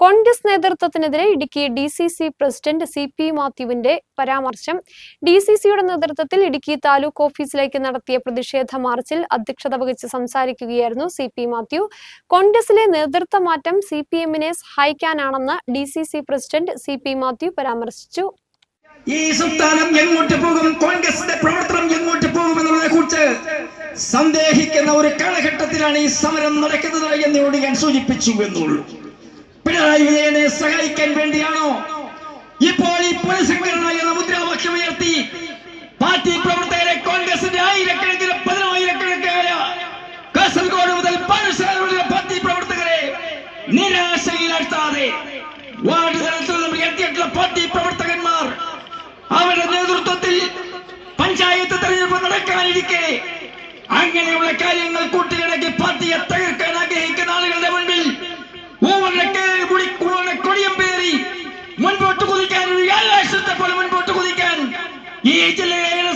Congress നേതൃത്വത്തിനെതിരെ Idukki D C C president C P മാത്യുവിന്റെ പരാമർശം. D C സിയുടെ നേതൃത്വത്തിൽ ഇടുക്കി താലൂക്ക് ഓഫീസിലേക്ക് നടത്തിയ പ്രതിഷേധ മാർച്ചിൽ അധ്യക്ഷത വഹിച്ച് സംസാരിക്കുകയായിരുന്നു സി പി മാത്യു. കോൺഗ്രസിലെ നേതൃത്വ മാറ്റം സി പി എമ്മിനെ സഹായിക്കാനാണെന്ന് D C C president C P Mathew പരാമർശിച്ചു. ഈ സംസ്ഥാനം എങ്ങോട്ട് പോകും? കോൺഗ്രസിന്റെ പ്രവർത്തനം എങ്ങോട്ട് പോകും എന്നുള്ളതിനെ കുറിച്ച് സന്ദേഹിക്കുന്ന ഒരു കാലഘട്ടത്തിലാണ് ഈ സമരം നടക്കുന്നത് എന്നോട് ഞാൻ സൂചിപ്പിച്ചു എന്നുള്ളൂ. പിണറായി വിജയനെ സഹായിക്കാൻ വേണ്ടിയാണോ? ഇപ്പോൾ ഈ പുനഃസംഘടന എന്ന മുദ്രാവാക്യം ഉയർത്തി. പാർട്ടി പ്രവർത്തകരെ കോൺഗ്രസിന്റെ ആയിരക്കണക്കിന് പതിനായിരക്കണക്കായ കാസർഗോഡ് മുതൽ പാർട്ടി പ്രവർത്തകരെ നിരാശയിലാഴ്ത്താതെ വാർഡ് തലത്തിൽ നിന്ന് എത്തിയിട്ടുള്ള പാർട്ടി പ്രവർത്തകന്മാർ അവരുടെ നേതൃത്വത്തിൽ പഞ്ചായത്ത് തെരഞ്ഞെടുപ്പ് നടക്കാനിരിക്കെ അങ്ങനെയുള്ള കാര്യങ്ങൾ കൂട്ടിയിടക്കി കുതിക്കാൻ ഒരു പോലെ മുൻപോട്ട് കുതിക്കാൻ ഈ ജില്ലയിലെ